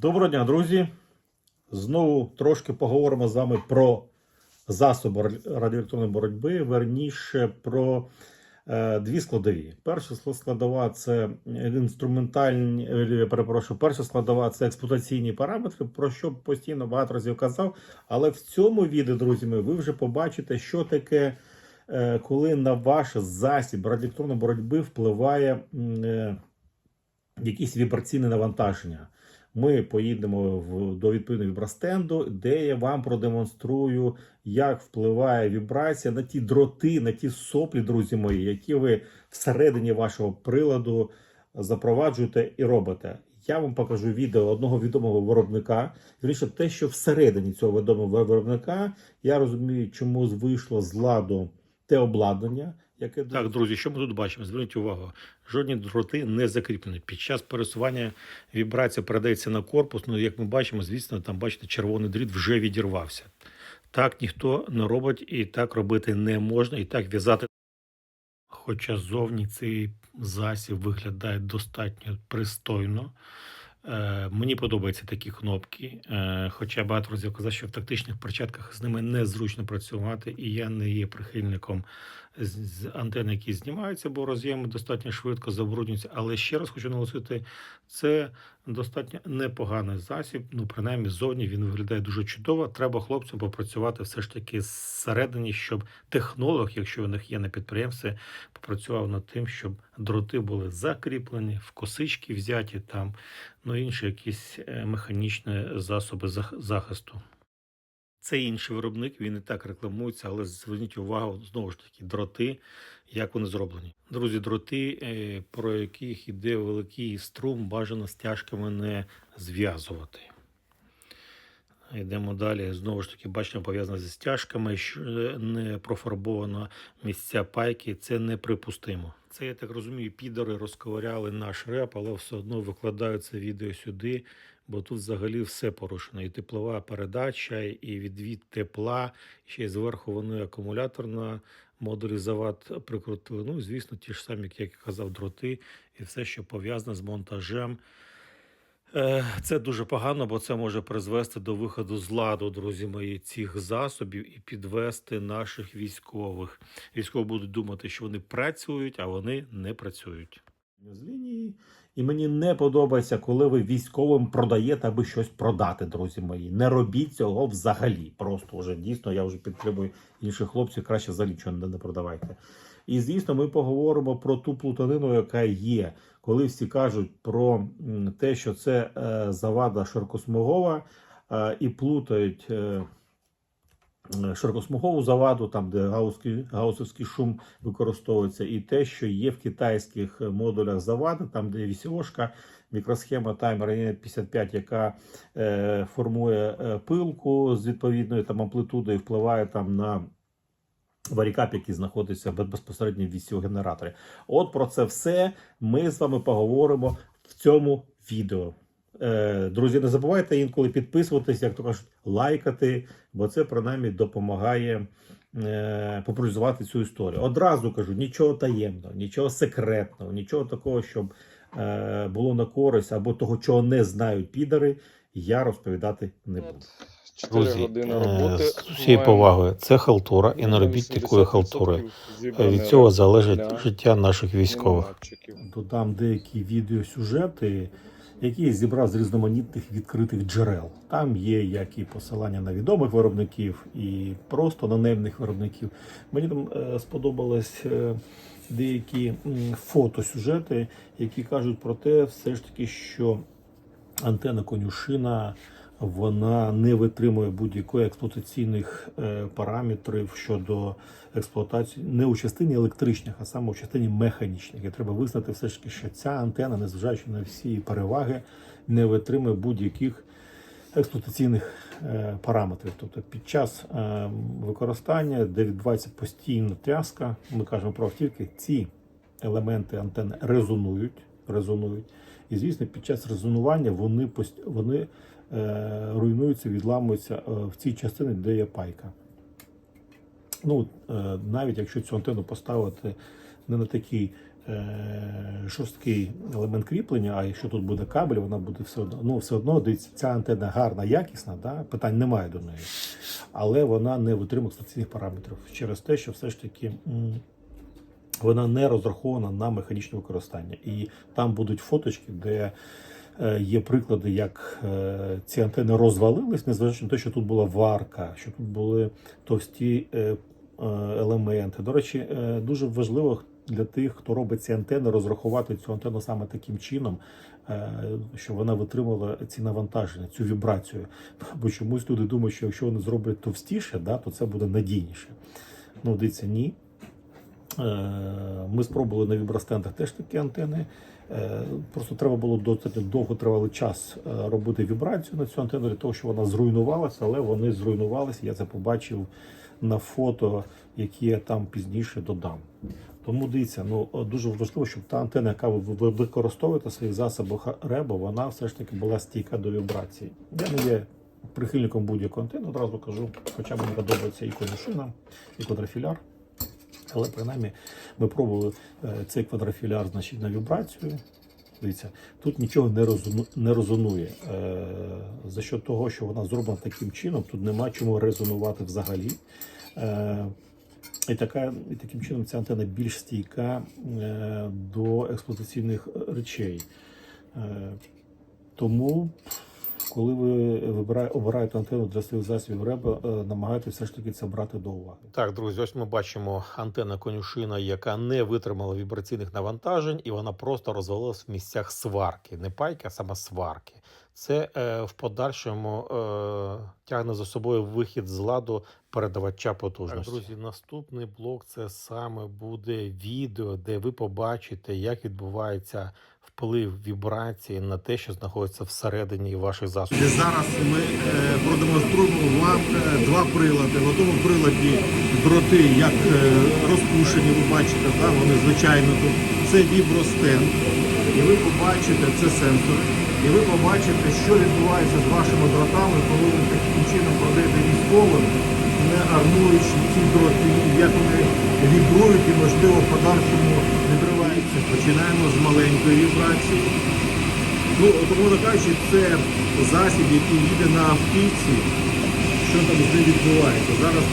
Доброго дня, друзі. Знову трошки поговоримо з вами про засоби радіоелектронної боротьби, верніше про е, дві складові. Перша складова це інструментальні, е, перепрошую, перша складова це експлуатаційні параметри, про що постійно багато разів казав. Але в цьому відео, друзі, мої, ви вже побачите, що таке, е, коли на ваш засіб радіоелектронної боротьби впливає е, якісь вібраційне навантаження. Ми поїдемо в, до відповідного вібростенду, де я вам продемонструю, як впливає вібрація на ті дроти, на ті соплі, друзі мої, які ви всередині вашого приладу запроваджуєте і робите. Я вам покажу відео одного відомого виробника. Вірніше, те, що всередині цього відомого виробника, я розумію, чому вийшло з ладу те обладнання, яке так, друзі, що ми тут бачимо? Зверніть увагу, жодні дроти не закріплені. Під час пересування вібрація передається на корпус. Ну, як ми бачимо, звісно, там бачите, червоний дріт вже відірвався. Так ніхто не робить і так робити не можна, і так в'язати. Хоча зовні цей засіб виглядає достатньо пристойно. Е, мені подобаються такі кнопки. Е, хоча багато разів казав, що в тактичних перчатках з ними незручно працювати, і я не є прихильником з, антенн, які знімаються, бо роз'єми достатньо швидко забруднюються. Але ще раз хочу наголосити, це достатньо непоганий засіб. Ну, принаймні, ззовні він виглядає дуже чудово. Треба хлопцям попрацювати все ж таки зсередині, щоб технолог, якщо у них є на підприємстві, попрацював над тим, щоб дроти були закріплені, в косички взяті там, ну інші якісь е, механічні засоби зах- захисту. Це інший виробник, він і так рекламується, але зверніть увагу знову ж таки дроти, як вони зроблені. Друзі, дроти, е, про яких іде великий струм, бажано стяжками не зв'язувати. Йдемо далі. Знову ж таки, бачимо, пов'язано зі стяжками, що не профарбовано місця пайки. Це неприпустимо. Це, я так розумію, підори розковиряли наш реп, але все одно викладають це відео сюди, бо тут взагалі все порушено. І теплова передача, і відвід тепла, ще й зверху вони акумулятор на модулі завод прикрутили. Ну, звісно, ті ж самі, як я казав, дроти і все, що пов'язане з монтажем. Е, Це дуже погано, бо це може призвести до виходу з ладу, друзі мої, цих засобів і підвести наших військових. Військові будуть думати, що вони працюють, а вони не працюють. З лінії. І мені не подобається, коли ви військовим продаєте, аби щось продати, друзі мої. Не робіть цього взагалі. Просто вже дійсно я вже підтримую інших хлопців, краще взагалі нічого не, не продавайте. І звісно, ми поговоримо про ту плутанину, яка є, коли всі кажуть про те, що це е, завада широкосмугова, е, і плутають. Е, Широкосмугову заваду, там де гаусовський шум використовується, і те, що є в китайських модулях завади, там де вісьошка, мікросхема таймер E55, яка формує пилку з відповідною там амплитудою, впливає там на варікап, який знаходиться бе- безпосередньо в вісіогенераторі. От про це все ми з вами поговоримо в цьому відео. Е, Друзі, не забувайте інколи підписуватись, як то кажуть, лайкати, бо це принаймні допомагає е, популяризувати цю історію. Одразу кажу, нічого таємного, нічого секретного, нічого такого, щоб е, було на користь або того, чого не знають підари, я розповідати не буду. 4 Друзі, е, з усією повагою, це халтура, і не робіть такої халтури. Від цього залежить життя наших військових. Додам деякі відеосюжети, які я зібрав з різноманітних відкритих джерел. Там є як і посилання на відомих виробників, і просто анонімних виробників. Мені там е, сподобались е, деякі фотосюжети, які кажуть про те, все ж таки, що антенна конюшина. Вона не витримує будь-якої експлуатаційних е, параметрів щодо експлуатації не у частині електричних, а саме у частині механічних. І треба визнати все ж таки, що ця антенна, незважаючи на всі переваги, не витримує будь-яких експлуатаційних е, параметрів. Тобто під час е, використання, де відбувається постійна тряска, ми кажемо про автівки, ці елементи антени резонують, резонують. І звісно, під час резонування вони вони руйнуються, відламуються е, в цій частині, де є пайка. Ну, е, навіть якщо цю антенну поставити не на такий е, жорсткий елемент кріплення, а якщо тут буде кабель, вона буде все одно. Ну, все одно ця антенна гарна, якісна, да? питань немає до неї. Але вона не витримує експлуатаційних параметрів через те, що все ж таки. Вона не розрахована на механічне використання. І там будуть фоточки, де е, є приклади, як е, ці антени розвалились, незважаючи на те, що тут була варка, що тут були товсті е, е, елементи. До речі, е, дуже важливо для тих, хто робить ці антени, розрахувати цю антенну саме таким чином, е, щоб вона витримала ці навантаження, цю вібрацію. Бо чомусь люди думають, що якщо вони зроблять товстіше, да, то це буде надійніше. Ну, дивіться, ні. Е, Ми спробували на вібростендах теж такі антени. Е, Просто треба було достатньо довго тривалий час е, робити вібрацію на цю антенну для того, щоб вона зруйнувалася, але вони зруйнувалися. Я це побачив на фото, які я там пізніше додам. Тому дивіться, ну дуже важливо, щоб та антенна, яка ви ви використовуєте в своїх засобах РЕБО, вона все ж таки була стійка до вібрації. Я не є прихильником будь-якого антенни, одразу кажу, хоча мені подобається і конюшина, і квадрофіляр. Але принаймні ми пробували е, цей квадрофіляр значить, на вібрацію. Дивіться, тут нічого не, розону, не резонує. Е, за що того, що вона зроблена таким чином, тут нема чому резонувати взагалі. Е, і, така, і таким чином ця антенна більш стійка е, до експлуатаційних речей. Е, тому, коли ви вибирає, обираєте антенну для своїх засобів РЕБ, е, намагайтеся все ж таки це брати до уваги. Так, друзі, ось ми бачимо антенна конюшина, яка не витримала вібраційних навантажень, і вона просто розвалилась в місцях сварки. Не пайки, а саме сварки. Це е, в подальшому е, тягне за собою вихід з ладу передавача потужності. Так, друзі, наступний блок це саме буде відео, де ви побачите, як відбувається вплив вібрації на те, що знаходиться всередині ваших засобів. Зараз ми е, продемонструємо вам е, два прилади. В одному приладі дроти, як е, розпушені, ви бачите, да? вони звичайно тут. Це вібростенд. І ви побачите, це сенсори. І ви побачите, що відбувається з вашими дротами, коли ви таким чином продаєте військовим, не армуючи ці дроти, як вони вібрують і, можливо, в подальшому відриваються. Починаємо з маленької вібрації. Ну, тому кажучи, це засіб, який їде на автівці. Що там з ним відбувається? Зараз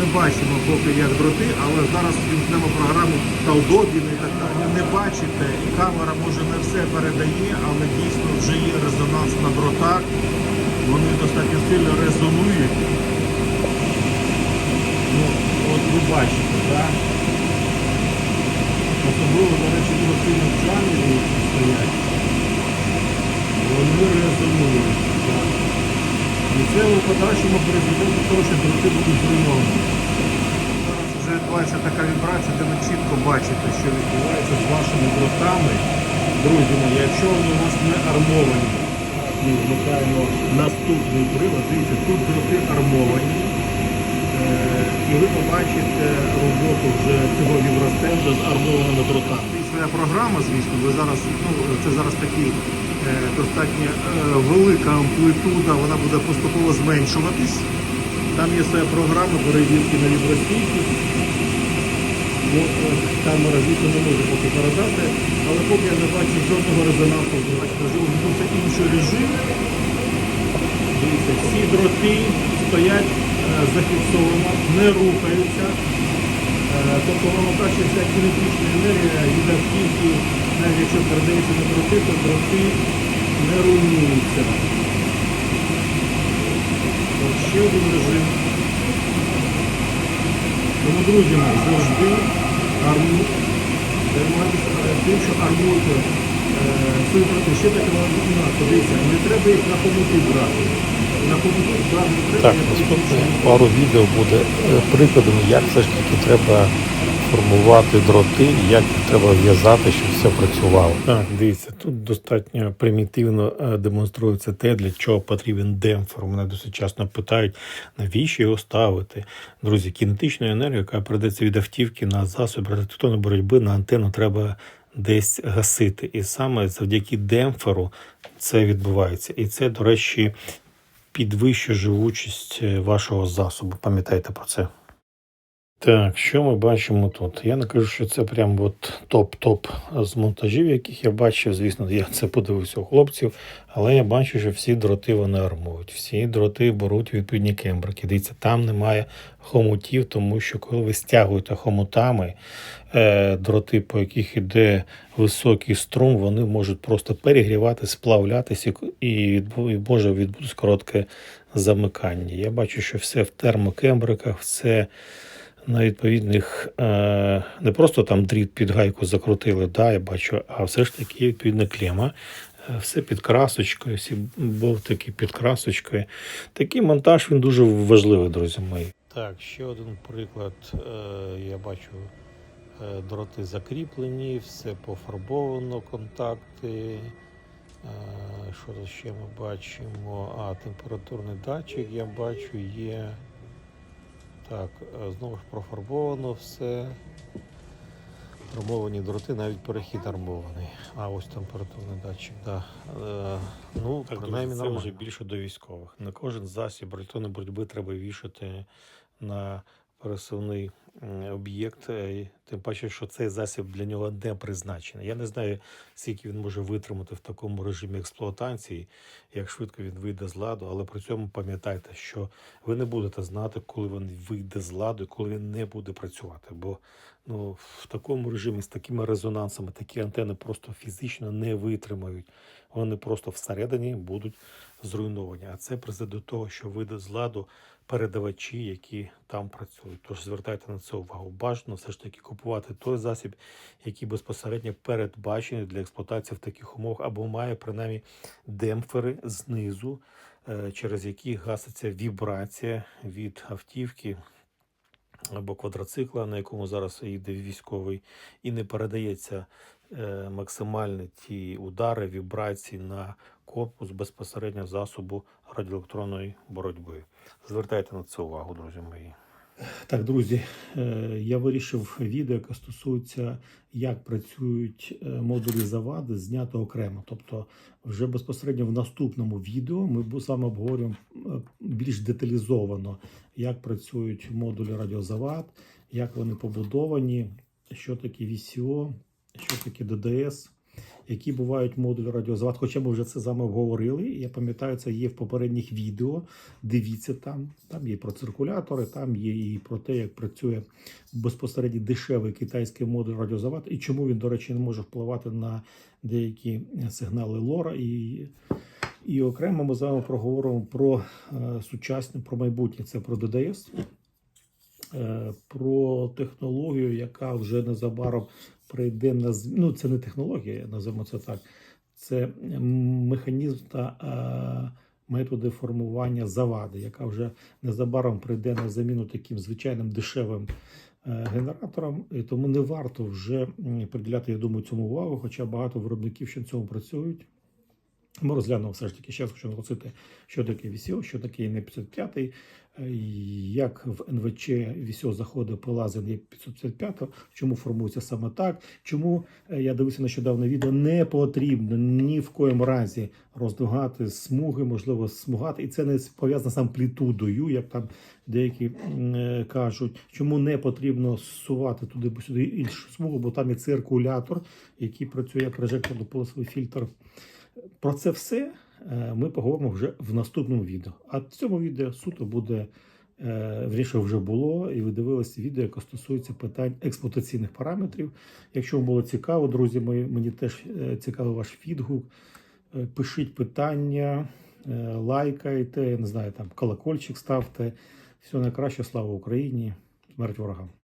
не бачимо поки як дроти, але зараз вімкнемо програму Талдобін і так далі. Не бачите, і камера може не все передає, але дійсно вже є резонанс на дротах. Вони достатньо сильно резонують. Ну, от ви бачите, так? Особливо, до речі, дуже сильно в джамі стоять. Вони резонують. так. І це у подальшому призведе до того, що дроти будуть зруйновані. Зараз вже відбувається така вібрація, де ви чітко бачите, що відбувається з вашими дротами. Друзі мої, якщо вони у вас не армовані, ми вмикаємо наступний прилад, дивіться, тут дроти армовані. Е, І ви побачите роботу вже цього вібростенда з армованими дротами. Своя програма, звісно, ви зараз, ну, це зараз такий достатньо е, велика амплитуда, вона буде поступово зменшуватись. Там є своя програма перевірки на вібростійкість. Ну, е, камера, звісно, не може поки передати, але поки я не бачу жодного резонансу, вже увімкнувся інший режим. Дивіться, всі дроти стоять е, зафіксовано, не рухаються. Е, Тобто воно що вся кінетична енергія йде в тільки, навіть якщо передається на дроти, то дроти не руйнуються. Ще один режим. Тому, друзі завжди арму, займайтеся тим, що армуєте е, свої проти. Ще таке вона подивіться, не треба їх на хомути брати. Так, пару відео буде е, прикладом, як все ж таки треба формувати дроти, як треба в'язати, щоб все працювало. Так, дивіться, тут достатньо примітивно е, демонструється те, для чого потрібен демпфер. Мене досить часто питають, навіщо його ставити. Друзі, кінетичну енергію, яка передається від автівки на засоби радіоелектронної боротьби на антенну, треба десь гасити. І саме завдяки демпферу це відбувається. І це, до речі, підвищує живучість е, вашого засобу. Пам'ятайте про це. Так, що ми бачимо тут? Я не кажу, що це прям от топ-топ з монтажів, яких я бачив. Звісно, я це подивився у хлопців, але я бачу, що всі дроти вони армують. Всі дроти беруть відповідні кембрики. Дивіться, там немає хомутів, тому що коли ви стягуєте хомутами е, дроти, по яких іде високий струм, вони можуть просто перегрівати, сплавлятися і, може відбутися коротке замикання. Я бачу, що все в термокембриках, все на відповідних е, не просто там дріт під гайку закрутили, да, я бачу, а все ж таки відповідна клема. Е, Все під красочкою, всі болтики під красочкою. Такий монтаж він дуже важливий, друзі мої. Так, ще один приклад. Е, я бачу дроти закріплені, все пофарбовано, контакти. Що тут ще ми бачимо? А, температурний датчик я бачу є. Так, е, знову ж профарбовано все. Армовані дроти, навіть перехід армований. А ось температурний датчик, да. Е, ну, Так, принаймні, це вже більше до військових. На кожен засіб електронної боротьби треба вішати на пересувний об'єкт, е, тим паче, що цей засіб для нього не призначений. Я не знаю, скільки він може витримати в такому режимі експлуатації, як швидко він вийде з ладу, але при цьому пам'ятайте, що ви не будете знати, коли він вийде з ладу коли він не буде працювати. Бо ну, в такому режимі з такими резонансами такі антени просто фізично не витримають. Вони просто всередині будуть зруйновані. А це призведе до того, що вийде з ладу передавачі, які там працюють. Тож звертайте на це увагу. Бажано все ж таки купувати той засіб, який безпосередньо передбачений для експлуатації в таких умовах, або має принаймні демпфери знизу, е, через які гаситься вібрація від автівки або квадроцикла, на якому зараз їде військовий, і не передається е, максимальні ті удари, вібрації на корпус безпосередньо засобу радіоелектронної боротьби. Звертайте на це увагу, друзі мої. Так, друзі, е, я вирішив відео, яке стосується, як працюють е, модулі завади, зняти окремо. Тобто, вже безпосередньо в наступному відео ми саме обговорюємо е, більш деталізовано, як працюють модулі радіозавад, як вони побудовані, що таке VCO, що таке ДДС. Які бувають модулі радіозавад, хоча ми вже це з вами обговорили. Я пам'ятаю, це є в попередніх відео. Дивіться там. Там є про циркулятори, там є і про те, як працює безпосередньо дешевий китайський модуль радіозавад, і чому він, до речі, не може впливати на деякі сигнали лора. І, і окремо ми з вами проговоримо про е, сучасне, про майбутнє. Це про ДДС, про технологію, яка вже незабаром прийде на ну, це не технологія, називаємо це так. Це механізм та е, методи формування завади, яка вже незабаром прийде на заміну таким звичайним дешевим е, генераторам. І тому не варто вже приділяти, я думаю, цьому увагу, хоча багато виробників ще на цьому працюють. Ми розглянемо все ж таки, ще раз хочу наголосити, що таке VCO, що таке ін 505, е, як в НВЧ VCO заходить по лазер 555, чому формується саме так, чому е, я дивився нещодавно відео, не потрібно ні в коєму разі роздвигати смуги, можливо, смугати, і це не пов'язано з амплітудою, як там деякі е, кажуть, чому не потрібно зсувати туди сюди іншу смугу, бо там є циркулятор, який працює як прожекторно-полосовий фільтр. Про це все е, ми поговоримо вже в наступному відео. А в цьому відео суто буде е, вірніше вже було, і ви дивилися відео, яке стосується питань експлуатаційних параметрів. Якщо вам було цікаво, друзі, мої, мені теж е, цікавий ваш відгук. Пишіть питання, лайкайте, не знаю, там колокольчик ставте. Все найкраще, слава Україні, смерть ворогам.